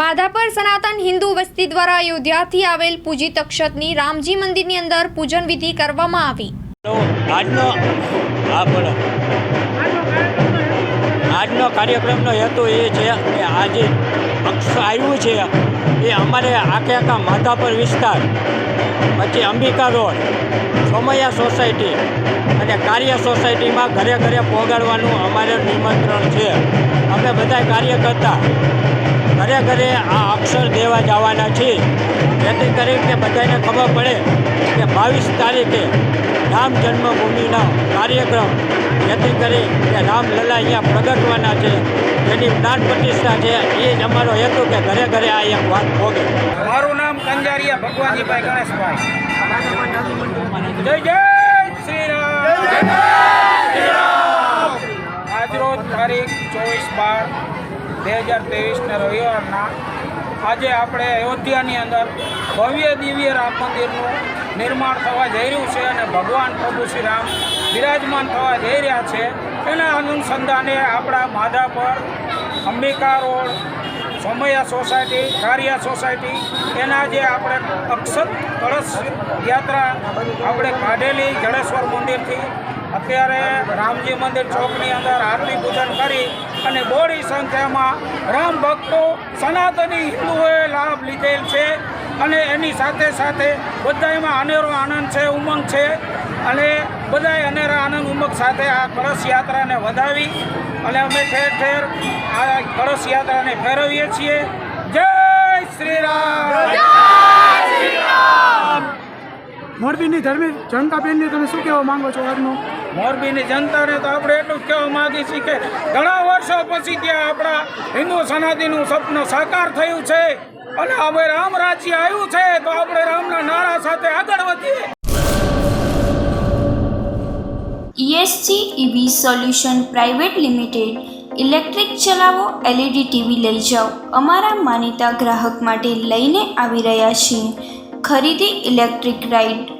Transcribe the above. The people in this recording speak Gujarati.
માધાપર સનાતન હિન્દુ વસ્તી દ્વારા અયોધ્યાથી આવેલ પૂજિત અક્ષતની રામજી મંદિરની અંદર પૂજન વિધિ કરવામાં આવી. આજનો હા બોલો આજનો કાર્યક્રમનો હેતુ એ છે કે આજે અક્ષ આવ્યું છે એ અમારે આખે આખા માધાપર વિસ્તાર, પછી અંબિકા રોડ, સોમૈયા સોસાયટી અને કાર્ય સોસાયટીમાં ઘરે ઘરે પહોંચાડવાનું અમારે નિમંત્રણ છે. અમે બધા કાર્યકર્તા ઘરે ઘરે આ અક્ષર દેવા જવાના છીએ જેથી કરીને બધાને ખબર પડે કે બાવીસ તારીખે રામ જન્મભૂમિનો કાર્યક્રમ જેથી કરી કે રામલલા અહીંયા પ્રગટવાના છે જેની પ્રાણ પ્રતિષ્ઠા છે એ જ અમારો હેતુ કે ઘરે ઘરે આ એક વાત ભોગે મારું નામ કંજારિયા ભગવાનજીભાઈ ગણેશભાઈ જય જય શ્રી રામ આજરોજ તારીખ ચોવીસ બાર બે હજાર ત્રેવીસના રવિવારના આજે આપણે અયોધ્યાની અંદર ભવ્ય દિવ્ય રામ મંદિરનું નિર્માણ થવા જઈ રહ્યું છે અને ભગવાન પ્રભુ શ્રી રામ બિરાજમાન થવા જઈ રહ્યા છે. એના અનુસંધાને આપણા Madhapar, Ambika road, Somaiya society, Kariya society, એના જે આપણે અક્ષત કળશ યાત્રા આપણે કાઢેલી જડેશ્વર મંદિરથી અત્યારે રામજી મંદિર ચોકની અંદર આરતી પૂજન કરી બોડી સંખ્યામાં રામ ભક્તો સનાતની હિન્દુઓએ લાભ લીધેલ છે અને એની સાથે સાથે બધામાં અનેરો આનંદ છે, ઉમંગ છે અને બધાય અનેરા આનંદ, ઉમંગ સાથે આ કળશ યાત્રાને વધાવી અને અમે ઠેર ઠેર આ કળશ યાત્રાને ફેરવીએ છીએ. જય શ્રી રામ! મોરબીની ધર્મી જનતાબેનને તમે શું કહેવા માંગો છો આજનો? મોરબીની જનતાને તો આપણે એટલું જ કહેવા માંગીએ છીએ કે ઘણા વર્ષો પછી ત્યાં આપણા હિન્દુ સનાતનનું સપનું સાકાર થયું છે અને હવે રામ રાજ્ય આવ્યું છે તો આપણે રામના નારા સાથે આગળ વધીએ. ESC EV solution private limited electric ચલાવો એલઈડી ટીવી લઈ જાઓ. અમારા માનીતા ગ્રાહક માટે લઈને આવી રહ્યા છીએ. ખરીદી ઇલેક્ટ્રિક રાઇડ